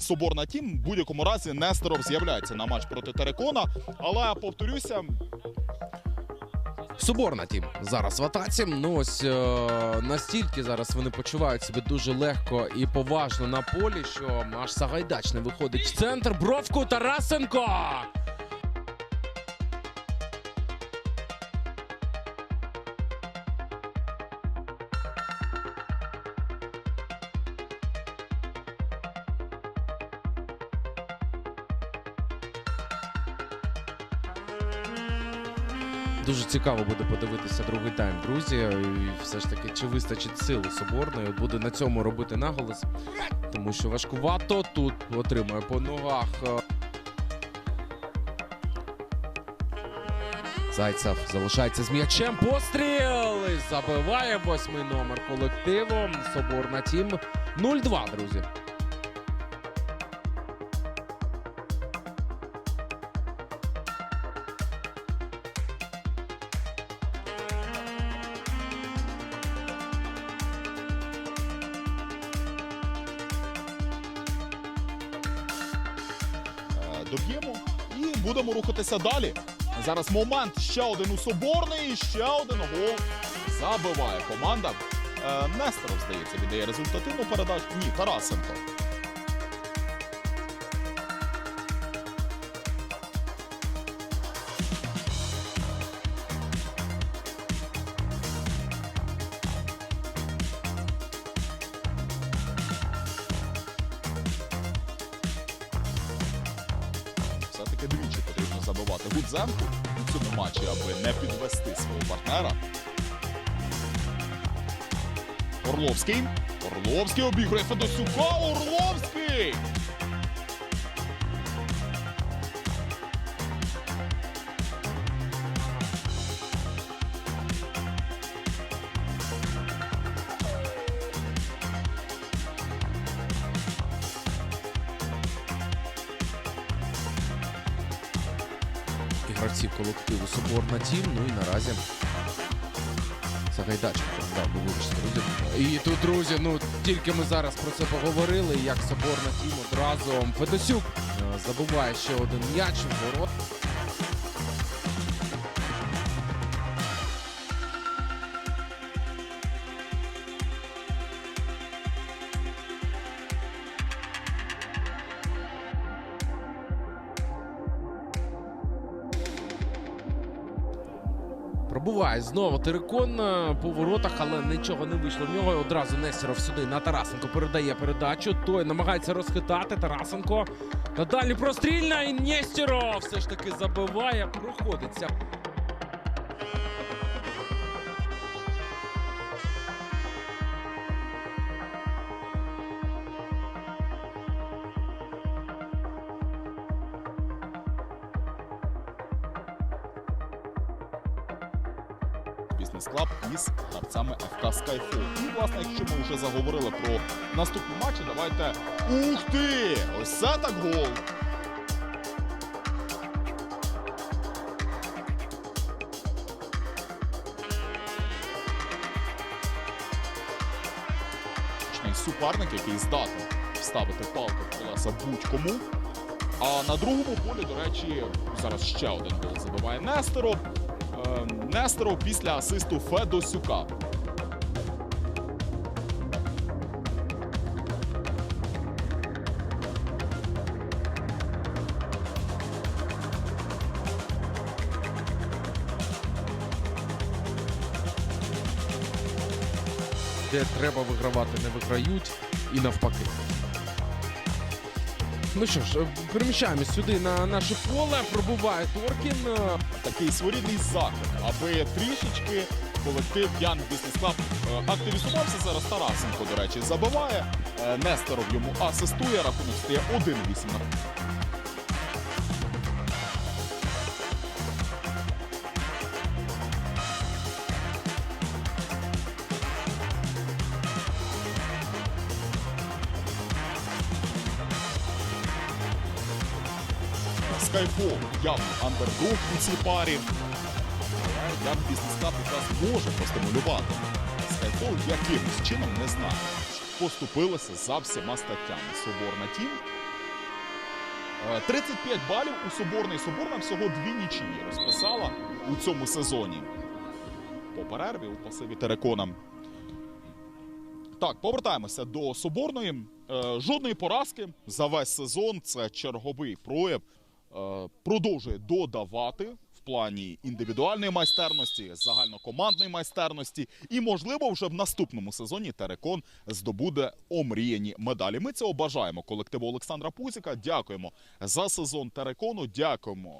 Соборна тім. В будь-якому разі Нестеров з'являється на матч проти Терекона. Але повторюся, Соборна тім зараз в атаці. Ну ось е, настільки зараз вони почувають себе дуже легко і поважно на полі, що аж Сагайдач не виходить в центр. Бровку Тарасенко. Дуже цікаво буде подивитися другий тайм, друзі. І все ж таки, чи вистачить сили соборної. Буде на цьому робити наголос, тому що важкувато тут отримує по ногах. е, Зайцев залишається з м'ячем. Постріл! І Забиває восьмий номер колективу. Соборна тім 0-2, друзі. Доб'ємо і будемо рухатися далі. Зараз момент ще один у Соборний, ще один гол забиває команда. Нестеров, Несторов, здається, віддає результативну передачу. Ні, Тарасенко. Все-таки двічі потрібно забивати Гудзенку у цьому матчі, аби не підвести свого партнера. Орловський. Орловський обігрує Федосюка. Орловський! Гравців колективу Соборна Тім. Ну і наразі Сагайдаченко дав вирішити, друзі. І тут, друзі, ну тільки ми зараз про це поговорили, як Соборна Тім одразу Федосюк е, забуває ще один м'яч в ворот. Пробуває знову Терекон е, по воротах, але нічого не вийшло в нього. Одразу Нестеров сюди на Тарасенко передає передачу. Той намагається розхитати Тарасенко. Надалі прострільна і Нестеров все ж таки забиває, проходиться. Бізнес Клаб із гравцями ФК Skyfall. І, власне, якщо ми вже заговорили про наступні матчі, давайте. Ух ти! Ось це так гол! Суперник, який здатний вставити палку в колеса будь-кому. А на другому полі, до речі, зараз ще один гол забиває Нестеров. Е, Нестеров після асисту Федосюка. де треба вигравати, не виграють, і навпаки. Ну що ж, е, переміщаємось сюди на наше поле. Пробуває Торкін. Е, Такий своєрідний заклик, аби трішечки колектив Ян Бізнес Клаб е, активізувався. Зараз Тарасенко, до речі, забиває. Е, Нестеров йому асистує. Рахунок стає 1-8 Skyfall явно андердог у цій парі. Ян Бізнес Клаб якраз може простимулювати. Skyfall якимось чином не знаю. Поступилися за всіма статтями. Соборна тім Е, 35 балів у Соборний. Соборна всього дві нічиї розписала у цьому сезоні. По перерві у пасиві Терекона. Так, повертаємося до Соборної. Е, жодної поразки за весь сезон. Це черговий прояв. Е, продовжує додавати в плані індивідуальної майстерності, загальнокомандної майстерності. І, можливо, вже в наступному сезоні Терекон здобуде омріяні медалі. Ми цього бажаємо колективу Олександра Пузіка. Дякуємо за сезон Терекону. Дякуємо